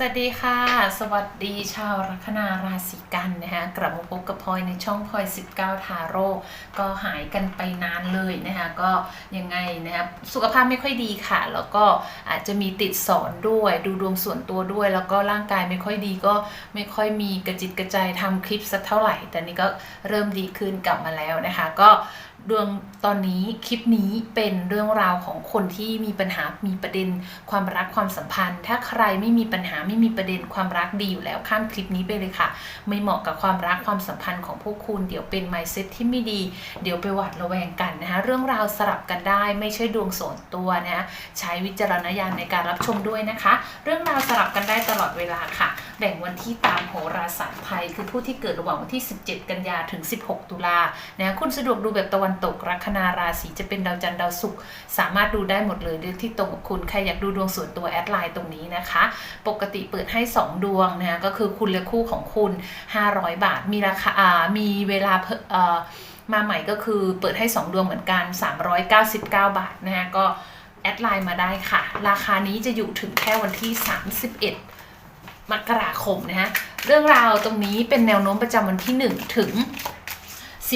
สวัสดีค่ะ สวัสดีชาวลัคนาราศีกันนะคะกลับมาพบกับพลอยในช่องพลอย 19 ทาโร่ก็หายกันไปนานเลยนะคะก็ยังไงนะคะสุขภาพไม่ค่อยดีค่ะ แล้วก็อาจจะมีติดสอนด้วย ดูดวงส่วนตัวด้วย แล้วก็ร่างกายไม่ค่อยดีก็ไม่ค่อยมีกระจิตกระใจทำคลิปสักเท่าไหร่ แต่นี่ก็เริ่มดีขึ้นกลับมาแล้วนะคะ ก็ ดวงตอนนี้คลิปนี้เป็นเรื่องราวของคนที่มีปัญหา มีประเด็น ความรักความสัมพันธ์ ถ้าใครไม่มีปัญหาไม่มีประเด็นความรักดีอยู่แล้วข้ามคลิปนี้ไปเลยค่ะ ไม่เหมาะกับความรักความสัมพันธ์ของพวกคุณ เดี๋ยวเป็นไมเซ็ตที่ไม่ดี เดี๋ยวไปหวาดระแวงกันนะคะ เรื่องราวสลับกันได้ไม่ใช่ดวงส่วนตัวนะคะใช้วิจารณญาณในการรับชมด้วยนะคะ เรื่องราวสลับกันได้ตลอดเวลาค่ะ แบ่งวันที่ตามโหราศาสตร์ไทย คือผู้ที่เกิดระหว่างวันที่ 17 กันยาถึง 16 ตุลานะคุณสะดวกดูแบบตะวันตกลัคนาราศีจะเป็นดาวจันทร์ดาวศุกร์สามารถดูได้หมดเลยเรื่องที่ตรงกับคุณใครอยากดูดวงส่วนตัวแอดไลน์ตรงนี้นะคะ ปกติเปิดให้ 2 ดวงนะก็คือคุณและคู่ของคุณ 500 บาทมีราคาอ่ามีเวลาเพิ่มเอ่อมาใหม่ก็คือเปิดให้ 2 ดวงเหมือนกัน 399 บาทนะคะก็แอดไลน์มาได้ค่ะ ราคานี้จะอยู่ถึงแค่วันที่ 31 มกราคมนะฮะ เรื่องราวตรงนี้เป็นแนวโน้มประจำวันที่ 1 ถึง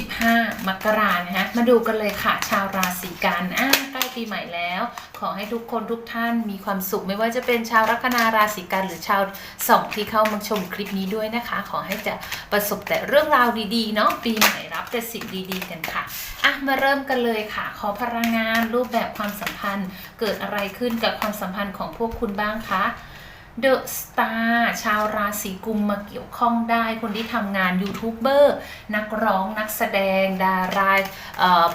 15 มกรานะฮะ มาดูกันเลยค่ะ ชาวราศีกันอ่าใกล้ปีใหม่แล้ว ขอให้ทุกคนทุกท่านมีความสุข ไม่ว่าจะเป็นชาวลัคนาราศีกันหรือชาวสองที่เข้ามาชมคลิปนี้ด้วยนะคะ ขอให้จะประสบแต่เรื่องราวดีๆ เนาะ ปีใหม่รับแต่สิ่งดีๆ กันค่ะอะ มาเริ่มกันเลยค่ะ ขอพลังงานรูปแบบความสัมพันธ์ เกิดอะไรขึ้นกับความสัมพันธ์ของพวกคุณบ้างคะ เดอะสตาร์ชาวราศีกุมมาเกี่ยวข้องได้ คนที่ทำงานยูทูบเบอร์นักร้องนักแสดงดารา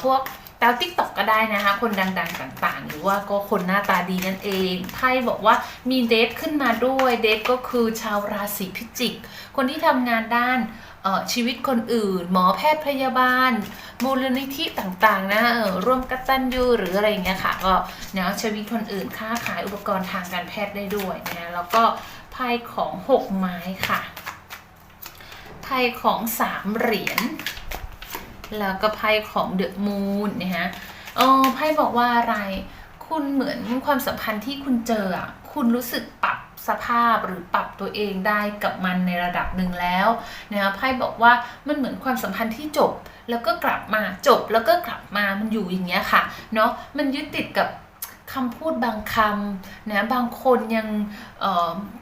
พวกดาวติ๊กต็อกก็ได้นะคะ คนดังๆต่างๆ หรือว่าก็คนหน้าตาดีนั่นเองไพ่บอกว่ามีเดทขึ้นมาด้วยเดทก็คือชาวราศีพิจิก คนที่ทำงานด้าน ชีวิตคนอื่น หมอแพทย์พยาบาลมูลนิธิต่างๆนะร่วมกตันยูหรืออะไรเงี้ยค่ะก็เนาะชีวิตคนอื่นค้าขายอุปกรณ์ทางการแพทย์ได้ด้วยนะแล้วก็ไพ่ของหกไม้ค่ะไพ่ของสามเหรียญแล้วก็ไพ่ของเดอะมูนนะฮะเออไพ่บอกว่าอะไรคุณเหมือนความสัมพันธ์ที่คุณเจอคุณรู้สึกปรับ สภาพหรือปรับตัวเองได้กับมันในระดับหนึ่งแล้วนะคะไพ่บอกว่ามันเหมือนความสัมพันธ์ที่จบ แล้วก็กลับมาจบแล้วก็กลับมามันอยู่อย่างเงี้ยค่ะเนาะมันยึดติดกับคำพูดบางคำนะบางคนยัง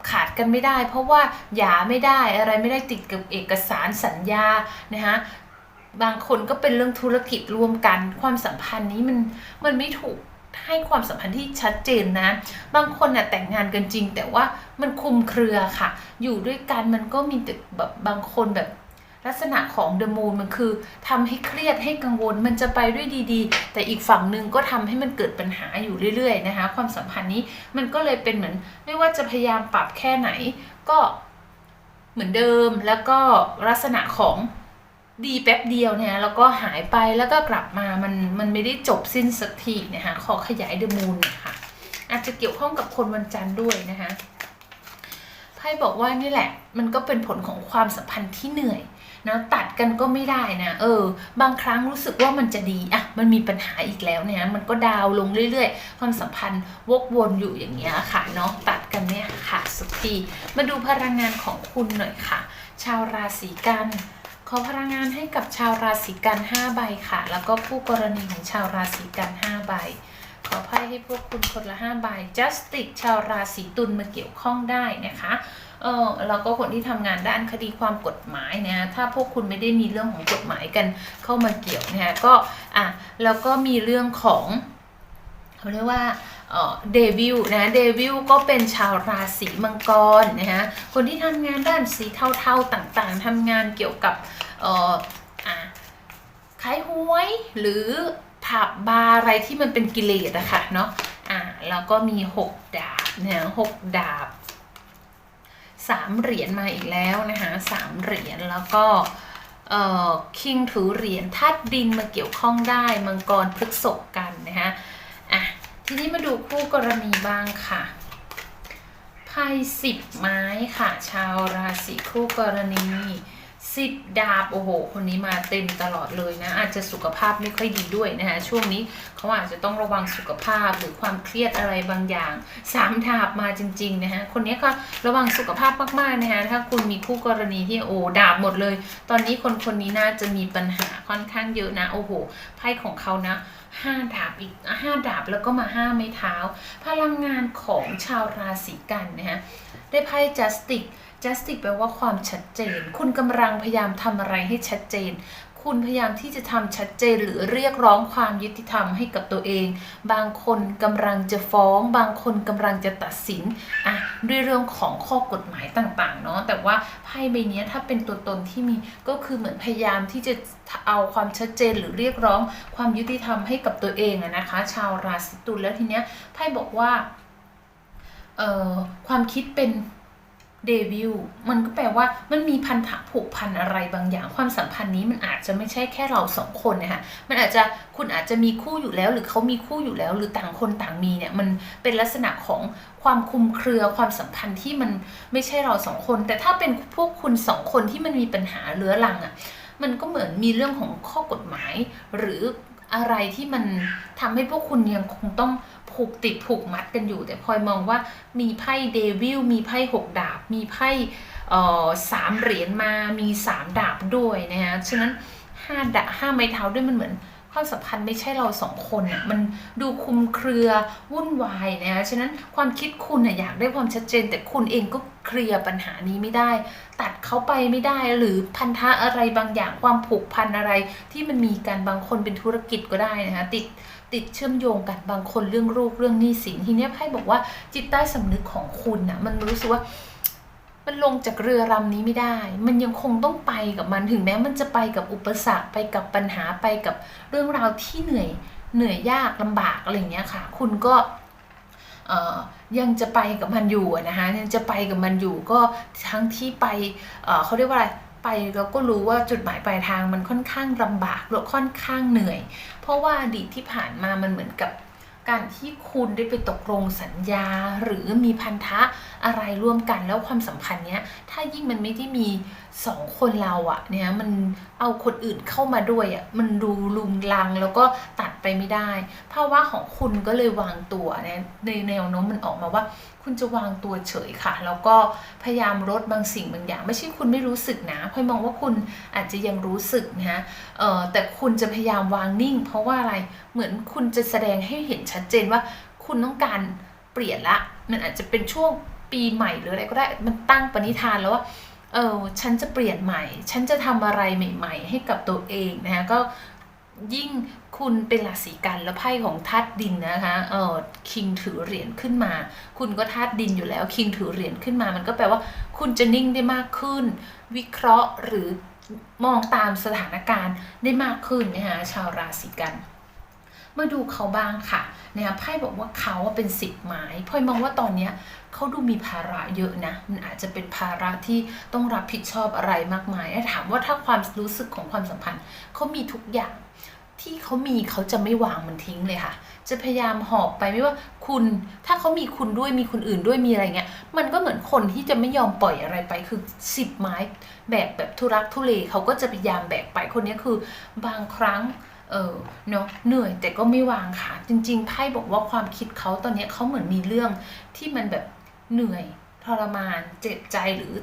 ขาดกันไม่ได้ เพราะว่าหย่าไม่ได้อะไรไม่ได้ติดกับเอกสารสัญญานะคะบางคนก็เป็นเรื่องธุรกิจร่วมกัน ความสัมพันธ์นี้มันมันไม่ถูก ให้ความสัมพันธ์ที่ชัดเจนนะ บางคนน่ะแต่งงานกันจริง แต่ว่ามันคุมเครือค่ะ อยู่ด้วยกันมันก็มีแต่แบบบางคนแบบลักษณะของเดอะมูนมันคือทำให้เครียดให้กังวลมันจะไปด้วยดีๆ แต่อีกฝั่งหนึ่งก็ทำให้มันเกิดปัญหาอยู่เรื่อยๆนะคะ ความสัมพันธ์นี้มันก็เลยเป็นเหมือน ไม่ว่าจะพยายามปรับแค่ไหนก็เหมือนเดิมแล้วก็ลักษณะของ ดีแป๊บเดียวเนี่ยแล้วก็หายไปแล้วก็กลับมามันมันไม่ได้จบสิ้นสักทีนะคะขอขยายเดอะมูนนะคะอาจจะเกี่ยวข้องกับคนวันจันทร์ด้วยนะคะไพ่บอกว่านี่แหละ มันก็เป็นผลของความสัมพันธ์ที่เหนื่อยนะตัดกันก็ไม่ได้นะเออ บางครั้งรู้สึกว่ามันจะดีอะมันมีปัญหาอีกแล้วเนี่ยมันก็ดาวลงเรื่อยๆ ความสัมพันธ์วกวนอยู่อย่างเงี้ยค่ะเนาะตัดกันเนี่ยค่ะ สุดทีมาดูพลังงานของคุณหน่อยค่ะ ชาวราศีกัน ขอพลังงานให้กับชาวราศีกัน5ใบค่ะ แล้วก็ผู้กรณีของชาวราศีกัน5ใบ ขอไพ่ให้พวกคุณคนละ5ใบ justice ชาวราศีตุลมาเกี่ยวข้องได้นะคะเออแล้วก็คนที่ทำงานด้านคดีความกฎหมายนะถ้าพวกคุณไม่ได้มีเรื่องของกฎหมายกันเข้ามาเกี่ยวนะคะก็อะแล้วก็มีเรื่องของเขาเรียกว่า เดวิลนะเดวิลก็เป็นชาวราศีมังกรนะคะคนที่ทำงานด้านสีเทาๆต่างๆทำงานเกี่ยวกับขายหวยหรือผับบาร์อะไรที่มันเป็นกิเลสอะค่ะเนาะอ่าแล้วก็มีหกดาบเนี่ยหกดาบสามเหรียญมาอีกแล้วนะคะสามเหรียญแล้วก็เอ่อคิงถือเหรียญธาตุดินมาเกี่ยวข้องได้มังกรพฤกษกกันนะคะอะ ทีนี้มาดูคู่กรณีบ้างค่ะ ไพ่สิบไม้ค่ะ ชาวราศีคู่กรณี สิบดาบโอ้โห คนนี้มาเต็มตลอดเลยนะ อาจจะสุขภาพไม่ค่อยดีด้วยนะคะช่วงนี้เขาอาจจะต้องระวังสุขภาพหรือความเครียดอะไรบางอย่างสามดาบมาจริงๆนะคะคนนี้ก็ระวังสุขภาพมากๆนะคะถ้าคุณมีคู่กรณีที่โอ้ดาบหมดเลย ตอนนี้คนคนนี้น่าจะมีปัญหาค่อนข้างเยอะนะโอ้โหไพ่ของเขานะห้าดาบอีกห้าดาบแล้วก็มาห้าไม้เท้า พลังงานของชาวราศีกันนะฮะได้ไพ่ justice justice แปลว่าความชัดเจน คุณกำลังพยายามทำอะไรให้ชัดเจน คุณพยายามที่จะทำชัดเจนหรือเรียกร้องความยุติธรรมให้กับตัวเอง บางคนกำลังจะฟ้อง บางคนกำลังจะตัดสินอะด้วยเรื่องของข้อกฎหมายต่างๆเนาะแต่ว่าไพ่ใบนี้ถ้าเป็นตัวตนที่มีก็คือเหมือนพยายามที่จะเอาความชัดเจนหรือเรียกร้องความยุติธรรมให้กับตัวเองอะนะคะ ชาวราศีตุลแล้วทีเนี้ยไพ่บอกว่าความคิดเป็น เดวิลมันก็แปลว่ามันมีพันธะผูกพันอะไรบางอย่างความสัมพันธ์นี้มันอาจจะไม่ใช่แค่เราสองคนนะคะมันอาจจะคุณอาจจะมีคู่อยู่แล้ว หรือเขามีคู่อยู่แล้ว หรือต่างคนต่างมีเนี่ยมันเป็นลักษณะของความคุมเครือความสัมพันธ์ที่มันไม่ใช่เราสองคน แต่ถ้าเป็นพวกคุณสองคนที่มันมีปัญหาเรื้อรังอะ่ะมันก็เหมือนมีเรื่องของข้อกฎหมายหรือ อะไรที่มันทำให้พวกคุณยังคงต้องผูกติดผูกมัดกันอยู่ แต่พลอยมองว่ามีไพ่เดวิลมีไพ่หกดาบ มีไพ่สามเหรียญมามีสามดาบด้วยนะฮะฉะนั้นห้าดาห้าไม้เท้าด้วยมันเหมือน ความสัมพันธ์ไม่ใช่เราสองคนอะมันดูคุมเครือวุ่นวายนะฉะนั้นความคิดคุณน่ะอยากได้ความชัดเจน แต่คุณเองก็เคลียร์ปัญหานี้ไม่ได้ ตัดเขาไปไม่ได้หรือพันธะอะไรบางอย่างความผูกพันอะไร ที่มันมีกันบางคนเป็นธุรกิจก็ได้นะคะติดติดเชื่อมโยงกันบางคนเรื่องลูกเรื่องหนี้สินทีนี้ไพ่บอกว่าจิตใต้สำนึกของคุณนะมันรู้สึกว่า มันลงจากเรือลำนี้ไม่ได้ มันยังคงต้องไปกับมันถึงแม้มันจะไปกับอุปสรรคไปกับปัญหาไปกับเรื่องราวที่เหนื่อยเหนื่อยยากลำบากอะไรอย่างเงี้ยค่ะ คุณก็ยังจะไปกับมันอยู่นะคะยังจะไปกับมันอยู่ก็ทั้งที่ไปเเขาเรียกว่าอะไรไปเราก็รู้ว่าจุดหมายปลายทางมันค่อนข้างลำบากหรือค่อนข้างเหนื่อย เพราะว่าอดีตที่ผ่านมามันเหมือนกับการที่คุณได้ไปตกลงสัญญาหรือมีพันธะ อะไรร่วมกันแล้วความสัมพันธ์เนี้ยถ้ายิ่งมันไม่ได้มีสองคนเราอะเนี่ยมันเอาคนอื่นเข้ามาด้วยอะมันดูลุงลังแล้วก็ตัดไปไม่ได้ภาวะของคุณก็เลยวางตัวเนี่ยในแนวโน้มมันออกมาว่า คุณจะวางตัวเฉยค่ะ แล้วก็พยายามลดบางสิ่งบางอย่าง ไม่ใช่คุณไม่รู้สึกนะพอยมองว่าคุณอาจจะยังรู้สึกนะฮะเอ่อแต่คุณจะพยายามวางนิ่ง เพราะว่าอะไรเหมือนคุณจะแสดงให้เห็นชัดเจนว่า คุณต้องการเปลี่ยนละ มันอาจจะเป็นช่วง ปีใหม่หรืออะไรก็ได้มันตั้งปณิธานแล้วว่าเออฉันจะเปลี่ยนใหม่ ฉันจะทำอะไรใหม่ ๆ ให้กับตัวเองนะคะก็ยิ่งคุณเป็นราศีกันแล้วไพ่ของธาตุดินนะคะเออคิงถือเหรียญขึ้นมา คุณก็ธาตุดินอยู่แล้ว คิงถือเหรียญขึ้นมา มันก็แปลว่า คุณจะนิ่งได้มากขึ้น วิเคราะห์หรือมองตามสถานการณ์ได้มากขึ้นนะคะชาวราศีกัน มาดูเขาบ้างค่ะนะคะไพ่บอกว่าเขาเป็นสิบไม้พลอยมองว่าตอนเนี้ยเขาดูมีภาระเยอะนะ มันอาจจะเป็นภาระที่ต้องรับผิดชอบอะไรมากมายถามว่าถ้าความรู้สึกของความสัมพันธ์เขามีทุกอย่างที่เขามีเขาจะไม่วางมันทิ้งเลยค่ะ จะพยายามหอบไปไม่ว่าคุณ ถ้าเขามีคุณด้วยมีคนอื่นด้วยมีอะไรเงี้ย มันก็เหมือนคนที่จะไม่ยอมปล่อยอะไรไป คือสิบไม้แบกแบบทุรักทุเลเขาก็จะพยายามแบกไปคนนี้คือบางครั้ง เออเนาะเหนื่อยแต่ก็ไม่วางค่ะ จริงๆไพ่บอกว่าความคิดเขาตอนนี้เขาเหมือนมีเรื่องที่มันแบบเหนื่อยทรมานเจ็บใจหรือ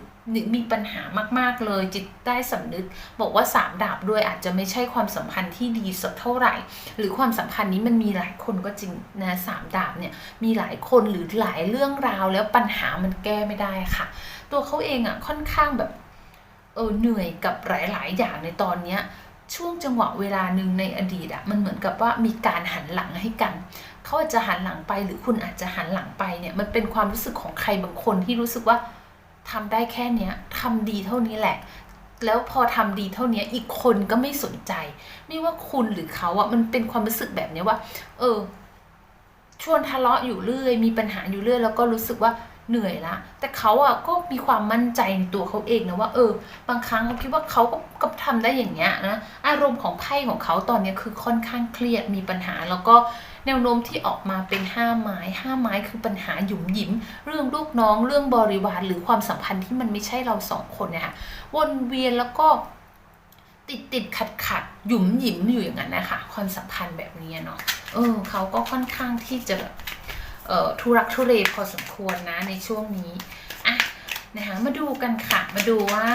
มีปัญหามากๆเลย จิตใต้สำนึก บอกว่าสามดาบด้วยอาจจะไม่ใช่ความสัมพันธ์ที่ดีสักเท่าไหร่ หรือความสัมพันธ์นี้มันมีหลายคนก็จริงนะสามดาบเนี่ยมีหลายคนหรือหลายเรื่องราวแล้วปัญหามันแก้ไม่ได้ค่ะ ตัวเขาเองอะค่อนข้างแบบเออเหนื่อยกับหลาย ๆ อย่างในตอนเนี้ย ช่วงจังหวะเวลาหนึ่งในอดีตอะมันเหมือนกับว่ามีการหันหลังให้กันเขาอาจจะหันหลังไปหรือคุณอาจจะหันหลังไปเนี่ยมันเป็นความรู้สึกของใครบางคนที่รู้สึกว่าทำได้แค่เนี้ยทำดีเท่านี้แหละ แล้วพอทำดีเท่านี้อีกคนก็ไม่สนใจ ไม่ว่าคุณหรือเขาอะมันเป็นความรู้สึกแบบเนี้ยว่า เออ ชวนทะเลาะอยู่เรื่อย มีปัญหาอยู่เรื่อย แล้วก็รู้สึกว่า เหนื่อยละแต่เขาอะก็มีความมั่นใจในตัวเขาเองนะว่าเออบางครั้งเขาคิดว่าเขาก็ก็ทำได้อย่างเงี้ยนะอารมณ์ของไพ่ของเขาตอนนี้คือค่อนข้างเครียดมีปัญหา แล้วก็แนวโน้มที่ออกมาเป็นห้าไม้ห้าไม้คือปัญหาหยุมหยิม เรื่องลูกน้องเรื่องบริวารหรือความสัมพันธ์ที่มันไม่ใช่เราสองคนเนี่ยค่ะวนเวียนแล้วก็ติดติดขัดขัดหยุมหยิมอยู่อย่างนั้นนะคะความสัมพันธ์แบบนี้เนาะเออเขาก็ค่อนข้างที่จะแบบ เอ่อทุรักทุเลพอสมควรนะในช่วงนี้อะนะคะมาดูกันค่ะ มาดูว่า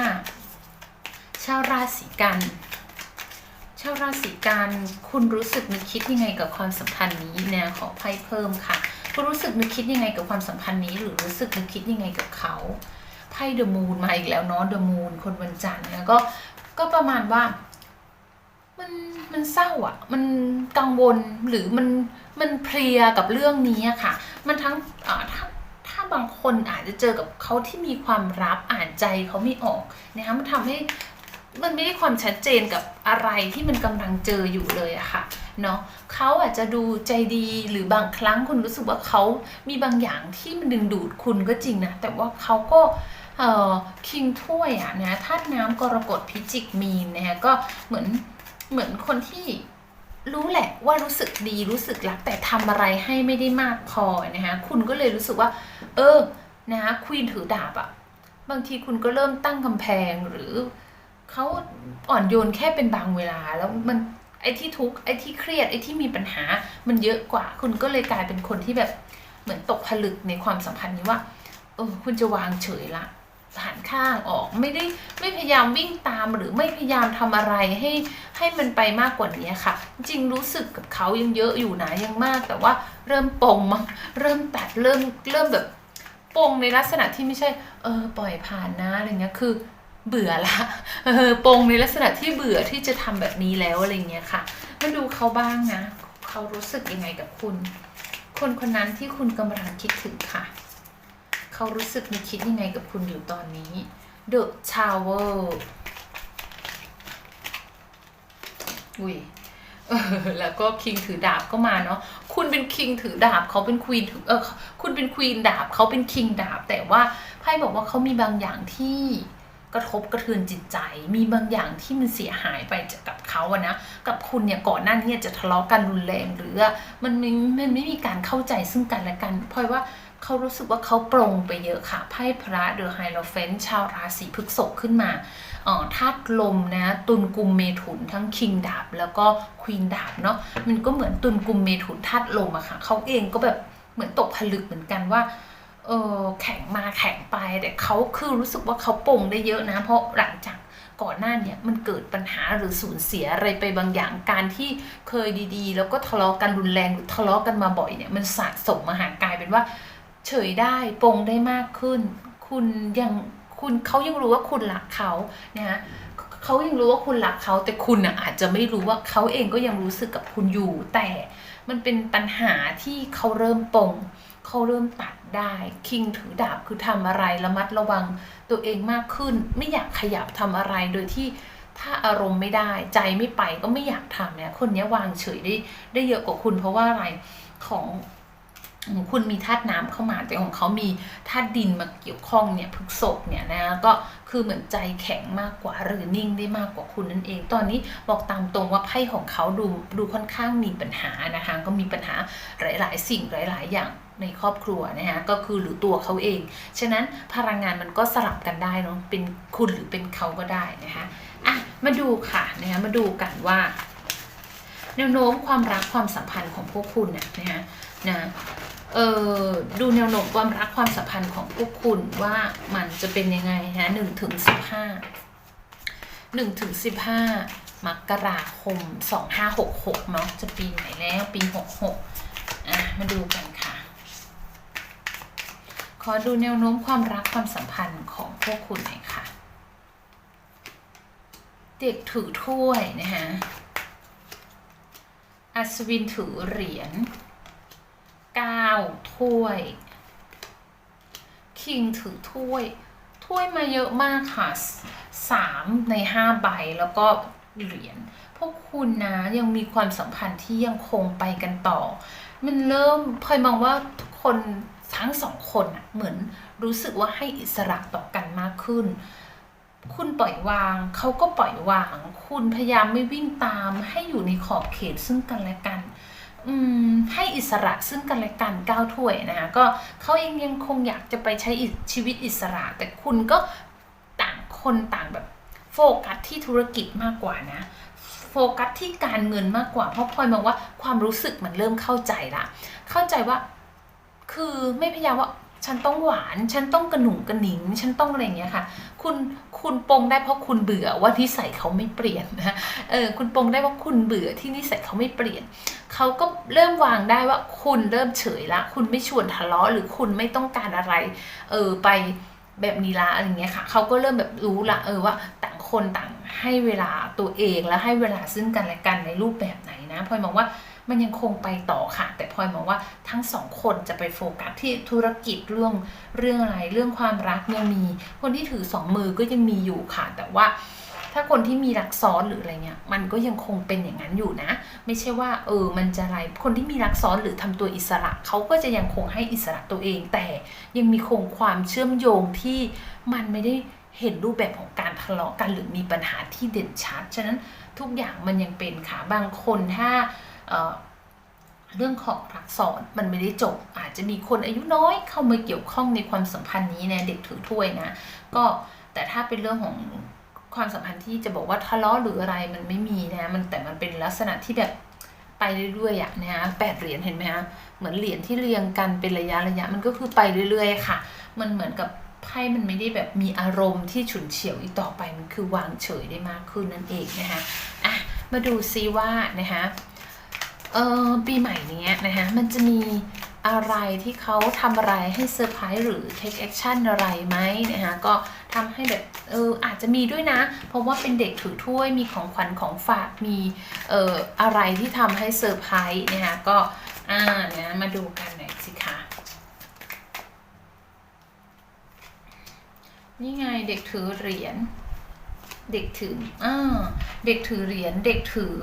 ชาวราศีกันชาวราศีกันคุณรู้สึกนึกคิดยังไงกับความสัมพันธ์นี้แนวขอไพ่เพิ่มค่ะ คุณรู้สึกนึกคิดยังไงกับความสัมพันธ์นี้ หรือรู้สึกนึกคิดยังไงกับเขาไพ่เดอะมูนมาอีกแล้วเนาะเดอะมูนคนวันจันทร์นะก็ก็ประมาณว่า มันมันเศร้าอะ่ะ มันกังวลหรือมันมันเพลียกับเรื่องนี้ค่ะ มันทั้งอ่าถ้าถ้าบางคนอาจจะเจอกับเขาที่มีความลับอ่านใจเขาไม่ออกนะคะมันทำให้มันไม่ได้ความชัดเจนกับอะไรที่มันกำลังเจออยู่เลยอะค่ะเนาะเขาอาจจะดูใจดีหรือบางครั้งคุณรู้สึกว่าเขามีบางอย่างที่มันดึงดูดคุณก็จริงนะแต่ว่าเขาก็เอ่อคิงถ้วยอะนะธาตุน้ำกรกฎพิจิกมีนนะคะก็เหมือน เหมือนคนที่รู้แหละว่ารู้สึกดีรู้สึกรัก แต่ทำอะไรให้ไม่ได้มากพอนะคะคุณก็เลยรู้สึกว่า เออนะคะควีนถือดาบอะบางทีคุณก็เริ่มตั้งกำแพงหรือเขาอ่อนโยนแค่เป็นบางเวลา แล้วมันไอ้ที่ทุกข์ไอ้ที่เครียดไอ้ที่มีปัญหา มันเยอะกว่า คุณก็เลยกลายเป็นคนที่แบบเหมือนตกผลึกในความสัมพันธ์นี้ว่าเออคุณจะวางเฉยละ หันข้างออกไม่ได้ไม่พยายามวิ่งตามหรือไม่พยายามทำอะไรให้ให้มันไปมากกว่านี้ค่ะ จริงรู้สึกกับเขายังเยอะอยู่นะยังมาก แต่ว่าเริ่มปงมั้งเริ่มตัดเริ่มเริ่มแบบปงในลักษณะที่ไม่ใช่เออปล่อยผ่านนะอะไรเงี้ยคือเบื่อละเออปงในลักษณะที่เบื่อที่จะทำแบบนี้แล้วอะไรเงี้ยค่ะมาดูเขาบ้างนะ เขารู้สึกยังไงกับคุณ คนคนนั้นที่คุณกำลังคิดถึงค่ะ เขารู้สึกมีคิดยังไงกับคุณอยู่ตอนนี้ The Tower อุ้ยแล้วก็คิงถือดาบก็มาเนาะ คุณเป็นคิงถือดาบเขาเป็นควีนถือเออคุณเป็นควีนดาบเขาเป็นคิงดาบ แต่ว่าไพ่บอกว่าเขามีบางอย่างที่กระทบกระเทือนจิตใจ มีบางอย่างที่มันเสียหายไปจากกับเขาอะนะ กับคุณเนี่ยก่อนหน้านี้จะทะเลาะกันรุนแรงหรือมันไม่มันไม่มีการเข้าใจซึ่งกันและกันเพราะว่า เขารู้สึกว่าเขาปรงไปเยอะค่ะไพ่พระเดอไฮโลเฟนชาวราศีพฤษภขึ้นมาธาตุลมนะตุลกุมเมถุนทั้งคิงดาบแล้วก็ควีนดาบเนาะมันก็เหมือนตุลกุมเมถุนธาตุลมอะค่ะเขาเองก็แบบเหมือนตกผลึกเหมือนกันว่าเออแข็งมาแข็งไปแต่เขาคือรู้สึกว่าเขาปรงได้เยอะนะ เพราะหลังจากก่อนหน้าเนี้ยมันเกิดปัญหาหรือสูญเสียอะไรไปบางอย่างการที่เคยดีๆ แล้วก็ทะเลาะกันรุนแรงหรือทะเลาะกันมาบ่อยเนี่ยมันสะสมมาหากลายเป็นว่า เฉยได้ปรงได้มากขึ้น คุณยังคุณเขายังรู้ว่าคุณรักเขานะเขายังรู้ว่าคุณรักเขาแต่คุณอะอาจจะไม่รู้ว่าเขาเองก็ยังรู้สึกกับคุณอยู่ แต่มันเป็นปัญหาที่เขาเริ่มปรงเขาเริ่มตัดได้คิงถือดาบคือทำอะไรระมัดระวังตัวเองมากขึ้น ไม่อยากขยับทำอะไรโดยที่ถ้าอารมณ์ไม่ได้ใจไม่ไปก็ไม่อยากทำเนี่ยคนนี้วางเฉยได้ได้เยอะกว่าคุณเพราะว่าอะไรของ ของคุณมีธาตุน้ำเข้ามาแต่ของเขามีธาตุดินมาเกี่ยวข้องเนี่ยพฤกษบเนี่ยนะก็คือเหมือนใจแข็งมากกว่าหรือนิ่งได้มากกว่าคุณนั่นเอง ตอนนี้บอกตามตรงว่าไพ่ของเขาดูดูค่อนข้างมีปัญหานะคะก็มีปัญหาหลาย ๆ สิ่งหลาย ๆ อย่างในครอบครัวนะคะก็คือหรือตัวเขาเอง ฉะนั้นพลังงานมันก็สลับกันได้เนาะเป็นคุณหรือเป็นเขาก็ได้นะคะอะมาดูค่ะนะคะมาดูกันว่าแนวโน้มความรักความสัมพันธ์ของพวกคุณนี่ยนะคะนะ เออดูแนวโน้มความรักความสัมพันธ์ของพวกคุณว่ามันจะเป็นยังไงนะหนึ่งถึงสิบห้าหนึ่งถึงสิบห้ามกราคมสองห้าหกหกเนาะจะปีไหนแล้วปีหกหกอะมาดูกันค่ะ ขอดูแนวโน้มความรักความสัมพันธ์ของพวกคุณหน่อยค่ะ เด็กถือถ้วยนะคะอัศวินถือเหรียญ เก้าถ้วย คิงถือถ้วย ถ้วยมาเยอะมากค่ะสามในห้าใบแล้วก็เหรียญพวกคุณนะยังมีความสัมพันธ์ที่ยังคงไปกันต่อ มันเริ่มพลอยมองว่าทุกคนทั้งสองคนอะเหมือนรู้สึกว่าให้อิสระต่อกันมากขึ้น คุณปล่อยวางเขาก็ปล่อยวาง คุณพยายามไม่วิ่งตามให้อยู่ในขอบเขตซึ่งกันและกัน ให้อิสระซึ่งกันและกันก้าวถ้วยนะคะก็เขาเองยังคงอยากจะไปใช้ชีวิตอิสระ แต่คุณก็ต่างคนต่างแบบโฟกัสที่ธุรกิจมากกว่านะโฟกัสที่การเงินมากกว่า เพราะพลอยมองว่าความรู้สึกมันเริ่มเข้าใจละเข้าใจว่าคือไม่พยายามว่าฉันต้องหวาน ฉันต้องกระหนุ่งกระหนิง ฉันต้องอะไรอย่างเงี้ยค่ะ คุณ คุณปรงได้เพราะคุณเบื่อว่านิสัยเขาไม่เปลี่ยนนะ เออ คุณปรงได้ว่าคุณเบื่อที่นิสัยเขาไม่เปลี่ยน เขาก็เริ่มวางได้ว่าคุณเริ่มเฉยละ คุณไม่ชวนทะเลาะหรือคุณไม่ต้องการอะไร เออไปแบบนี้ละอะไรเงี้ยค่ะเขาก็เริ่มแบบรู้ละเออว่าต่างคนต่างให้เวลาตัวเองและให้เวลาซึ่งกันและกันในรูปแบบไหนนะพลอยมองว่ามันยังคงไปต่อค่ะ แต่พลอยมองว่าทั้งสองคนจะไปโฟกัสที่ธุรกิจเรื่องเรื่องอะไรเรื่องความรักยังมี คนที่ถือสองมือก็ยังมีอยู่ค่ะ แต่ว่า ถ้าคนที่มีรักซ้อนหรืออะไรเงี้ยมันก็ยังคงเป็นอย่างนั้นอยู่นะ ไม่ใช่ว่าเออมันจะอะไรคนที่มีรักซ้อนหรือทำตัวอิสระเขาก็จะยังคงให้อิสระตัวเอง แต่ยังมีคงความเชื่อมโยงที่มันไม่ได้เห็นรูปแบบของการทะเลาะกันหรือมีปัญหาที่เด่นชัด ฉะนั้นทุกอย่างมันยังเป็นค่ะบางคนถ้าเเรื่องของรักซ้อนมันไม่ได้จบ อาจจะมีคนอายุน้อยเข้ามาเกี่ยวข้องในความสัมพันธ์นี้เนี่ยเด็กถือถ้วยนะ ก็แต่ถ้าเป็นเรื่องของ ความสัมพันธ์ที่จะบอกว่าทะเลาะหรืออะไรมันไม่มีนะมันแต่มันเป็นลักษณะที่แบบไปเรื่อยๆอะนะฮะแปดเหรียญเห็นไหมฮะเหมือนเหรียญที่เรียงกันเป็นระยะระยะมันก็คือไปเรื่อยๆ ค่ะ มันเหมือนกับไพ่มันไม่ได้แบบมีอารมณ์ที่ฉุนเฉียวอีกต่อไปมันคือวางเฉยได้มากขึ้นนั่นเองนะคะอะมาดูซิว่านะคะเออปีใหม่นี้นะคะมันจะมี อะไรที่เขาทำอะไรให้เซอร์ไพรส์หรือ take action อะไรไหมนะคะก็ทำให้แบบเอออาจจะมีด้วยนะ เพราะว่าเป็นเด็กถือถ้วยมีของขวัญของฝากมีเอ่ออะไรที่ทำให้เซอร์ไพรส์นะคะก็อ่านี่ยมาดูกันหน่อยสิคะนี่ไงเด็กถือเหรียญเด็กถืออ่าเด็กถือเหรียญเด็กถือ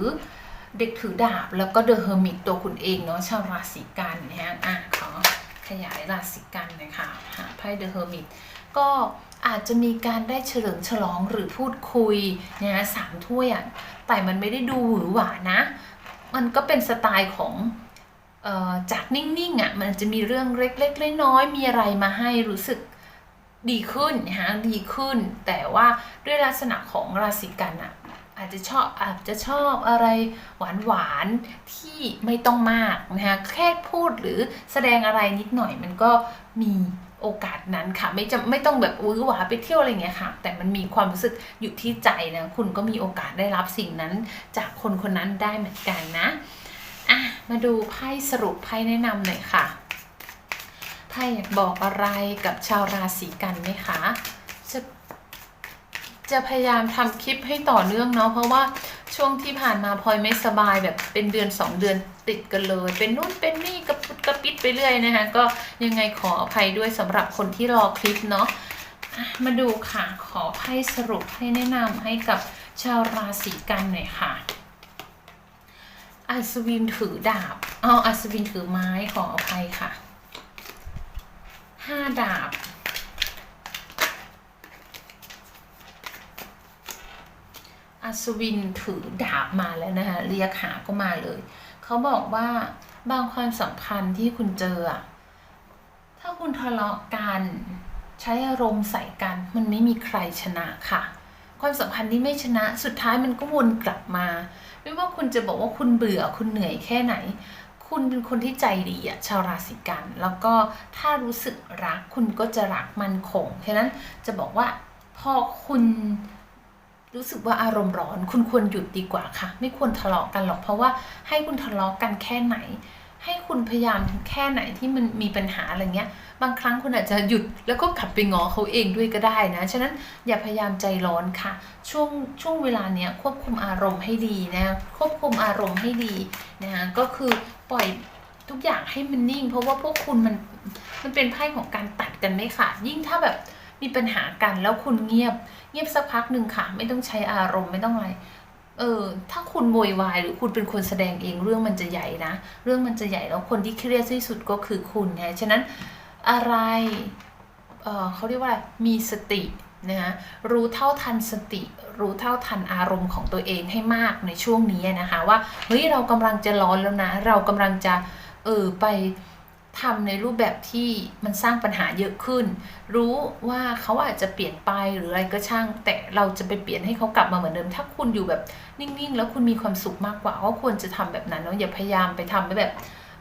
เด็กถือดาบแล้วก็เดอะเฮอร์มิตตัวคุณเองเนาะชาวราศีกันนะฮะอะขอขยายราศีกันหน่อยค่ะหาไพ่เดอะเฮอร์มิตก็อาจจะมีการได้เฉลิมฉลองหรือพูดคุยนะสามถ้วยอะแต่มันไม่ได้ดูหวือหวานะ มันก็เป็นสไตล์ของจากนิ่งๆอะมันจะมีเรื่องเล็กๆน้อยๆมีอะไรมาให้รู้สึกดีขึ้นนะฮะดีขึ้น แต่ว่าด้วยลักษณะของราศีกันอะ อาจจะชอบอาจจะชอบอะไรหวานหวานที่ไม่ต้องมากนะฮะแค่พูดหรือแสดงอะไรนิดหน่อยมันก็มีโอกาสนั้นค่ะ ไม่จะไม่ต้องแบบอุ้ยหวาไปเที่ยวอะไรเงี้ยค่ะ แต่มันมีความรู้สึกอยู่ที่ใจนะคุณก็มีโอกาสได้รับสิ่งนั้นจากคนคนนั้นได้เหมือนกันนะอะมาดูไพ่สรุปไพ่แนะนำหน่อยค่ะไพ่อยากบอกอะไรกับชาวราศีกันไหมคะ จะพยายามทำคลิปให้ต่อเนื่องเนาะเพราะว่าช่วงที่ผ่านมาพลอยไม่สบายแบบเป็นเดือนสองเดือนติดกันเลย เป็นนู่นเป็นนี่กระปุดกระปิดไปเรื่อยนะคะก็ยังไงขออภัยด้วยสำหรับคนที่รอคลิปเนาะมาดูค่ะขอไพ่สรุปให้แนะนำให้กับชาวราศีกันหน่อยค่ะอัศวินถือดาบอ๋ออัศวินถือไม้ขออภัยค่ะห้าดาบ อัศวินถือดาบมาแล้วนะคะเรียกหาก็มาเลย เขาบอกว่าบางความสัมพันธ์ที่คุณเจอ ถ้าคุณทะเลาะกันใช้อารมณ์ใส่กันมันไม่มีใครชนะค่ะ ความสัมพันธ์นี้ไม่ชนะสุดท้ายมันก็วนกลับมา ไม่ว่าคุณจะบอกว่าคุณเบื่อคุณเหนื่อยแค่ไหน คุณเป็นคนที่ใจดีอะชาวราศีกัน แล้วก็ถ้ารู้สึกรักคุณก็จะรักมันคงฉะนั้นจะบอกว่าพอคุณ รู้สึกว่าอารมณ์ร้อน คุณควรหยุดดีกว่าค่ะ ไม่ควรทะเลาะกันหรอกเพราะว่าให้คุณทะเลาะกันแค่ไหน ให้คุณพยายามแค่ไหนที่มันมีปัญหาอะไรเงี้ย บางครั้งคุณอาจจะหยุดแล้วก็กลับไปงอเขาเองด้วยก็ได้นะ ฉะนั้นอย่าพยายามใจร้อนค่ะ ช่วงช่วงเวลาเนี้ยควบคุมอารมณ์ให้ดีนะควบคุมอารมณ์ให้ดีนะคะก็คือปล่อยทุกอย่างให้มันนิ่ง เพราะว่าพวกคุณมันมันเป็นไพ่ของการตัดกันไม่ขาดยิ่งถ้าแบบ มีปัญหากันแล้วคุณเงียบ เงียบสักพักหนึ่งค่ะ ไม่ต้องใช้อารมณ์ไม่ต้องอะไรเออถ้าคุณโวยวายหรือคุณเป็นคนแสดงเองเรื่องมันจะใหญ่นะ เรื่องมันจะใหญ่แล้วคนที่เครียดที่สุดก็คือคุณนะฉะนั้นอะไรเออเขาเรียกว่าอะไรมีสตินะคะรู้เท่าทันสติ รู้เท่าทันอารมณ์ของตัวเองให้มากในช่วงนี้นะคะว่าเฮ้ยเรากำลังจะร้อนแล้วนะ เรากำลังจะเออไป ทำในรูปแบบที่มันสร้างปัญหาเยอะขึ้น รู้ว่าเขาอาจจะเปลี่ยนไปหรืออะไรก็ช่าง แต่เราจะไปเปลี่ยนให้เขากลับมาเหมือนเดิม ถ้าคุณอยู่แบบนิ่งๆ แล้วคุณมีความสุขมากกว่าก็ควรจะทำแบบนั้นเนาะอย่าพยายามไปทำแบบ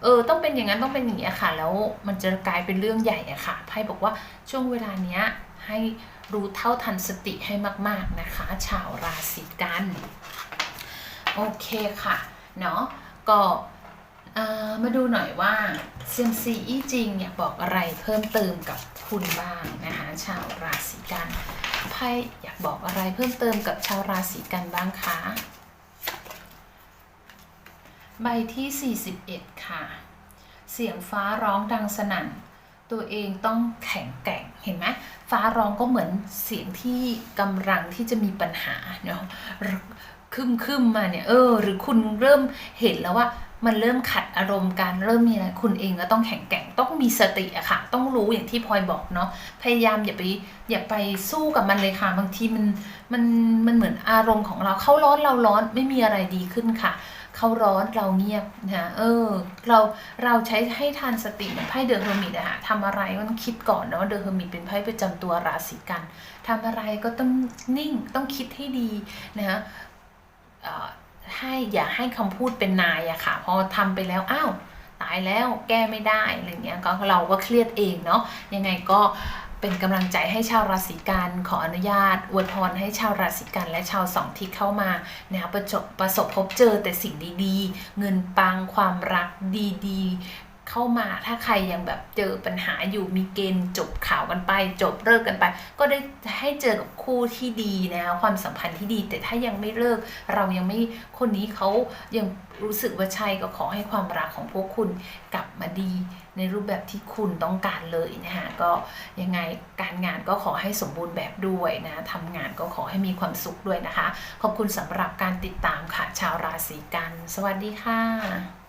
เออ ต้องเป็นอย่างนั้นต้องเป็นอย่างนี้ค่ะ แล้วมันจะกลายเป็นเรื่องใหญ่อะค่ะไพ่บอกว่าช่วงเวลาเนี้ยให้รู้เท่าทันสติให้มาก ๆนะคะ ชาวราศีกัน โอเคค่ะเนาะก็ มาดูหน่อยว่าเซยมซีอีจริงอยากบอกอะไรเพิ่มเติมกับคุณบ้างนะคะชาวราศีกันไพ่อยากบอกอะไรเพิ่มเติมกับชาวราศีกันบ้างคะใบที่ 41 ค่ะ เสียงฟ้าร้องดังสนั่น ตัวเองต้องแข็งแกร่งเห็นไหมฟ้าร้องก็เหมือนเสียงที่กำลังที่จะมีปัญหาเนาะคึมคึมมาเนี่ยเออ หรือคุณเริ่มเห็นแล้วว่ามันเริ่มขัดอารมณ์การเริ่มมีอะไรคุณเองก็ต้องแข็งแกร่งต้องมีสติอะค่ะ ต้องรู้อย่างที่พลอยบอกเนาะพยายามอย่าไปอย่าไปสู้กับมันเลยค่ะ บางทีมันมันมันเหมือนอารมณ์ของเราเขาร้อนเราร้อนไม่มีอะไรดีขึ้นค่ะ เขาร้อนเราเงียบนะเออ เราเราใช้ให้ทานสติไพ่เดอะเฮอร์มิตอะค่ะทำอะไรก็ต้องคิดก่อนนะว่าเดอะเฮอร์มิตเป็นไพ่ประจำตัวราศีกันทำอะไรก็ต้องนิ่งต้องคิดให้ดีนะเอ่อให้อย่าให้คำพูดเป็นนายอะค่ะ พอทำไปแล้วอ้าวตายแล้วแก้ไม่ได้อะไรเงี้ยก็เราก็เครียดเองเนาะยังไงก็ เป็นกำลังใจให้ชาวราศีกันขออนุญาตอวยพรให้ชาวราศีกันและชาวสองทิศเข้ามานะคะประจบประสบพบเจอแต่สิ่งดีๆ เงินปังความรักดีๆ เข้ามา ถ้าใครยังแบบเจอปัญหาอยู่มีเกณฑ์จบข่าวกันไป จบเลิกกันไป ก็ได้ให้เจอกับคู่ที่ดีนะคะความสัมพันธ์ที่ดี แต่ถ้ายังไม่เลิก เรายังไม่คนนี้เขายังรู้สึกว่าใช่ก็ขอให้ความรักของพวกคุณกลับมาดีในรูปแบบที่คุณต้องการเลยนะคะก็ยังไงการงานก็ขอให้สมบูรณ์แบบด้วยนะทำงานก็ขอให้มีความสุขด้วยนะคะ ขอบคุณสำหรับการติดตามค่ะชาวราศีกัน สวัสดีค่ะ